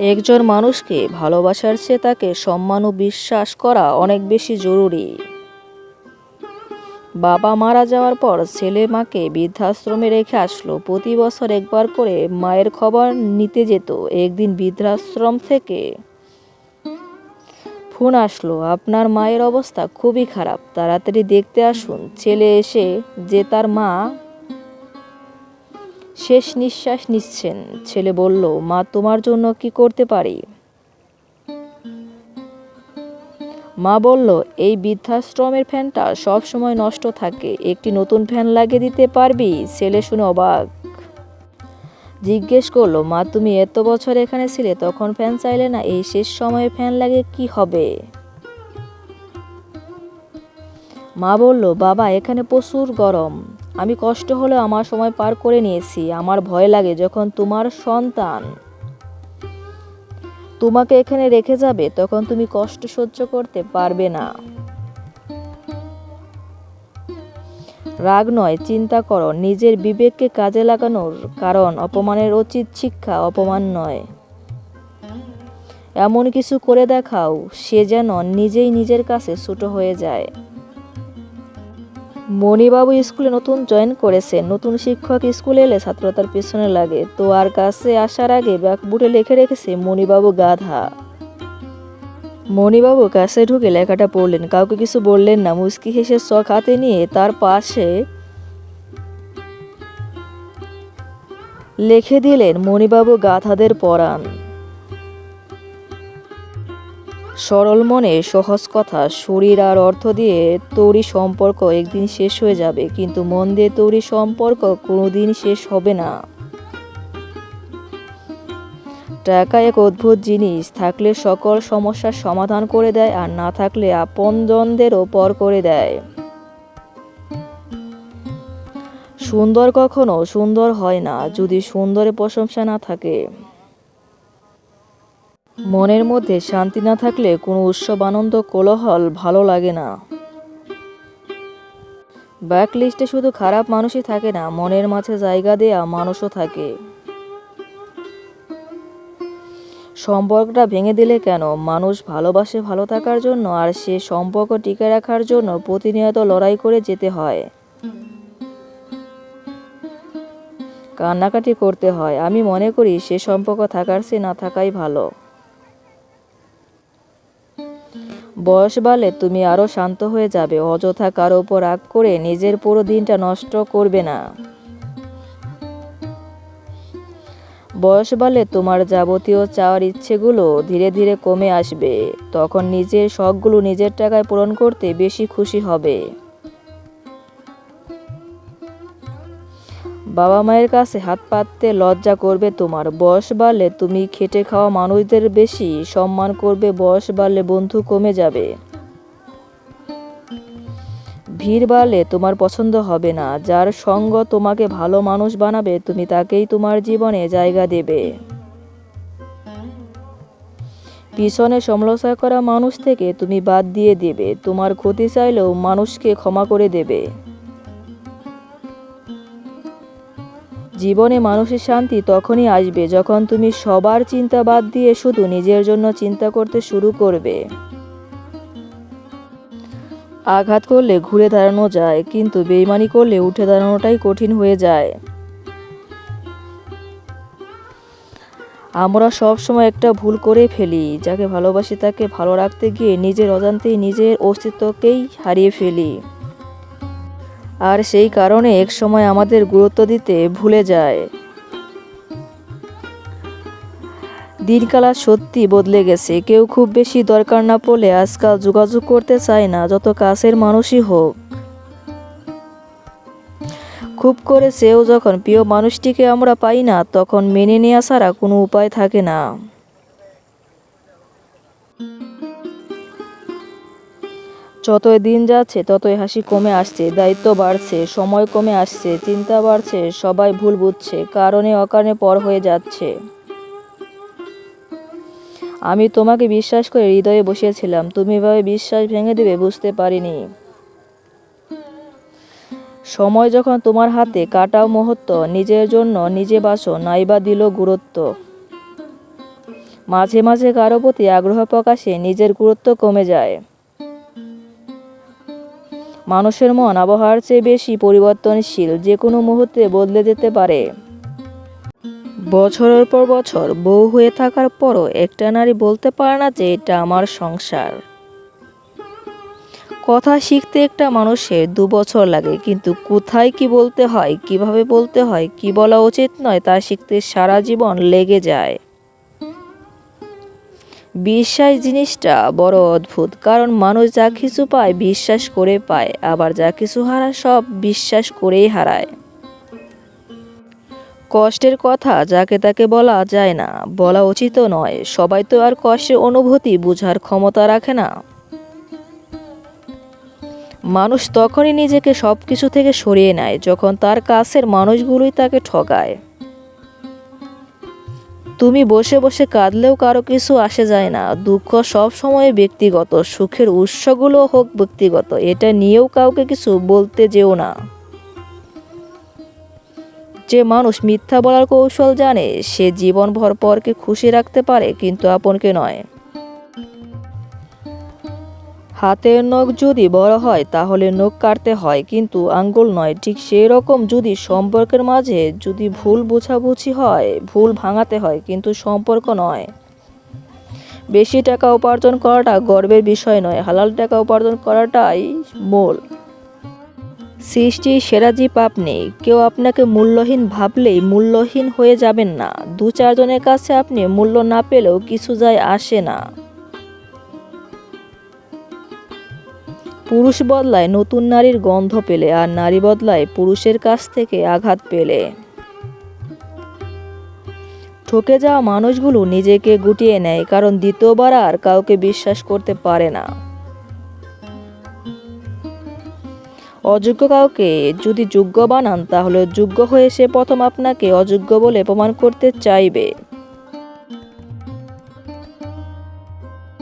একজন মানুষকে ভালোবাসার চেয়ে তাকে সম্মান ও বিশ্বাস করা অনেক বেশি জরুরি। বাবা মারা যাওয়ার পর ছেলে মাকে বৃদ্ধাশ্রমে রেখে আসলো। প্রতি বছর একবার করে মায়ের খবর নিতে যেত। একদিন বৃদ্ধাশ্রম থেকে ফোন আসলো, আপনার মায়ের অবস্থা খুবই খারাপ, তাড়াতাড়ি দেখতে আসুন। ছেলে এসে যে তার মা শেষ নিঃশ্বাস নিচ্ছেন। ছেলে বলল, মা, তোমার জন্য কি করতে পারি? মা বলল, এই বৃদ্ধাশ্রমের ফ্যানটা সব সময় নষ্ট থাকে। একটি নতুন ফ্যান লাগিয়ে দিতে পারবি? ছেলে শুনে অবাক। জিজ্ঞেস করল, মা, তুমি এত বছর এখানে ছিলে, তখন ফ্যান চাইলে না এই শেষ সময়ে ফ্যান লাগে কি হবে? মা বলল, বাবা, এখানে প্রচুর গরম। আমি কষ্ট হলে আমার সময় পার করে নিয়েছি। আমার ভয় লাগে যখন তোমার সন্তান তোমাকে এখানে রেখে যাবে, তখন তুমি কষ্ট সহ্য করতে পারবে না। রাগ নয়, চিন্তা করো। নিজের বিবেককে কাজে লাগানোর কারণ অপমানের উচিত শিক্ষা, অপমান নয়। এমন কিছু করে দেখাও, সে যেন নিজেই নিজের কাছে ছোট হয়ে যায়। মণিবাবু স্কুলে নতুন জয়েন করেছেন। নতুন শিক্ষক স্কুলে এলে ছাত্র তার পিছনে লাগে। তো আর কাছে আসার আগে ব্যাগ বুটে লিখে রেখেছে মণিবাবু গাধা। মণিবাবু কাছে ঢুকে লেখাটা পড়লেন। কাউকে কিছু বললেন না। মুস্কি হেসে চক হাতে নিয়ে তার পাশে লিখে দিলেন, মণিবাবু গাধাদের পরাণ। সরল মনে সহজ কথা, শরীর আর অর্থ দিয়ে তৈরি সম্পর্ক একদিন শেষ হয়ে যাবে, কিন্তু মন দিয়ে তৈরি সম্পর্ক কোনোদিন শেষ হবে না। টাকা এক অদ্ভুত জিনিস, থাকলে সকল সমস্যার সমাধান করে দেয় আর না থাকলে আপনজনদেরও পর করে দেয়। সুন্দর কখনো সুন্দর হয় না, যদি সুন্দরের প্রশংসা না থাকে। মনের মধ্যে শান্তি না থাকলে কোনো উৎসব, আনন্দ, কোলাহল ভালো লাগে না। ব্যাক লিস্টে শুধু খারাপ মানুষই থাকে না, মনের মাঝে জায়গা দেয়া মানুষও থাকে। সম্পর্কটা ভেঙে দিলে কেন? মানুষ ভালোবাসে ভালো থাকার জন্য আর সে সম্পর্ক টিকে রাখার জন্য প্রতিনিয়ত লড়াই করে যেতে হয়। কান্নাকাটি করতে হয়। আমি মনে করি সে সম্পর্ক থাকার চেয়ে না থাকাই ভালো। বয়স বাড়লে তুমি আরও শান্ত হয়ে যাবে। অযথা কারও ওপর রাগ করে নিজের পুরো দিনটা নষ্ট করবে না। বয়স বাড়লে তোমার যাবতীয় চাওয়ার ইচ্ছেগুলো ধীরে ধীরে কমে আসবে। তখন নিজের শখগুলো নিজের টাকায় পূরণ করতে বেশি খুশি হবে। বাবা মায়ের কাছে হাত পাততে লজ্জা করবে তোমার। বয়স বাড়লে তুমি খেটে খাওয়া মানুষদের বেশি সম্মান করবে, বয়স বাড়লে বন্ধু কমে যাবে। ভিড় বাড়লে তোমার পছন্দ হবে না। যার সঙ্গ তোমাকে ভালো মানুষ বানাবে, তুমি তাকেই তোমার জীবনে জায়গা দেবে। পিছনে সমালোচনা করা মানুষ থেকে তুমি বাদ দিয়ে দেবে। তোমার ক্ষতি চাইলেও মানুষকে ক্ষমা করে দেবে। জীবনে মানুষের শান্তি তখনই আসবে যখন তুমি সবার চিন্তা বাদ দিয়ে শুধু নিজের জন্য চিন্তা করতে শুরু করবে। আঘাত করলে ঘুরে দাঁড়ানো যায়, কিন্তু বেইমানি করলে উঠে দাঁড়ানোটাই কঠিন হয়ে যায়। আমরা সব সময় একটা ভুল করে ফেলি, যাকে ভালোবাসি তাকে ভালো রাখতে গিয়ে নিজের অজান্তেই নিজের অস্তিত্বকেই হারিয়ে ফেলি। আর সেই কারণে এক সময় আমাদের গুরুত্ব দিতে ভুলে যায়। দিনকাল সত্যি বদলে গেছে। কেউ খুব বেশি দরকার না পড়লে আজকাল যোগাযোগ করতে চায় না, যত কাছের মানুষই হোক। খুব করে সেও যখন প্রিয় মানুষটিকে আমরা পাই না, তখন মেনে নেওয়া ছাড়া কোনো উপায় থাকে না। যতই দিন যাচ্ছে, ততই হাসি কমে আসছে, দায়িত্ব বাড়ছে, সময় কমে আসছে, চিন্তা বাড়ছে, সবাই ভুল বুঝছে, কারণে অকারণে পর হয়ে যাচ্ছে। আমি তোমাকে বিশ্বাস করে হৃদয়ে বসিয়েছিলাম, তুমি এভাবে বিশ্বাস ভেঙে দেবে বুঝতে পারিনি। সময় যখন তোমার হাতে, কাটাও মুহূর্ত, নিজের জন্য নিজে বাসো নাইবা দিল গুরুত্ব। মাঝে মাঝে কারও প্রতি আগ্রহ প্রকাশে নিজের গুরুত্ব কমে যায়। মানুষের মন আবহাওয়ার চেয়ে বেশি পরিবর্তনশীল যে কোনো মুহূর্তে বদলে যেতে পারে। বছরের পর বছর বউ হয়ে থাকার পরও একটা নারী বলতে পারে না যে এটা আমার সংসার। কথা শিখতে একটা মানুষের দু বছর লাগে, কিন্তু কোথায় কি বলতে হয়, কীভাবে বলতে হয়, কি বলা উচিত নয় তা শিখতে সারা জীবন লেগে যায়। বিশ্বাস জিনিসটা বড় অদ্ভুত, কারণ মানুষ যা কিছু পায় বিশ্বাস করে পায়, আবার যা কিছু হারায় সব বিশ্বাস করেই হারায়। কষ্টের কথা যাকে তাকে বলা যায় না, বলা উচিতও নয়, সবাই তো আর কষ্টের অনুভূতি বোঝার ক্ষমতা রাখে না। মানুষ তখনই নিজেকে সব কিছু থেকে সরিয়ে নেয়, যখন তার কাছের মানুষগুলোই তাকে ঠকায় তুমি বসে বসে কাঁদলেও কারও কিছু আসে যায় না। দুঃখ সব সময় ব্যক্তিগত, সুখের উৎসগুলো হোক ব্যক্তিগত, এটা নিয়েও কাউকে কিছু বলতে যেও না। যে মানুষ মিথ্যা বলার কৌশল জানে, সে জীবনভর পরকে খুশি রাখতে পারে, কিন্তু আপনকে নয়। হাতের নখ যদি বড় হয়, তাহলে নখ কাটতে হয়, কিন্তু আঙ্গুল নয়। ঠিক সেই রকম যদি সম্পর্কের মাঝে যদি ভুল বোঝাবুঝি হয়, ভুল ভাঙাতে হয়, কিন্তু সম্পর্ক নয়। বেশি টাকা উপার্জন করাটা গর্বের বিষয় নয়, হালাল টাকা উপার্জন করাটাই মূল। সৃষ্টির সেরা জীব আপনি। কেউ আপনাকে মূল্যহীন ভাবলেই মূল্যহীন হয়ে যাবেন না। দু চারজনের কাছে আপনি মূল্য না পেলেও কিছু যায় আসে না। পুরুষ বদলায় নতুন নারীর গন্ধ পেলে আর নারী বদলায় পুরুষের কাছ থেকে আঘাত পেলে। ঠকে যাওয়া মানুষগুলো নিজেকে গুটিয়ে নেয়, কারণ দ্বিতীয়বার আর কাউকে বিশ্বাস করতে পারে না। অযোগ্য কাউকে যদি যোগ্য বানান, তাহলে যোগ্য হয়ে সে প্রথম আপনাকে অযোগ্য বলে প্রমাণ করতে চাইবে।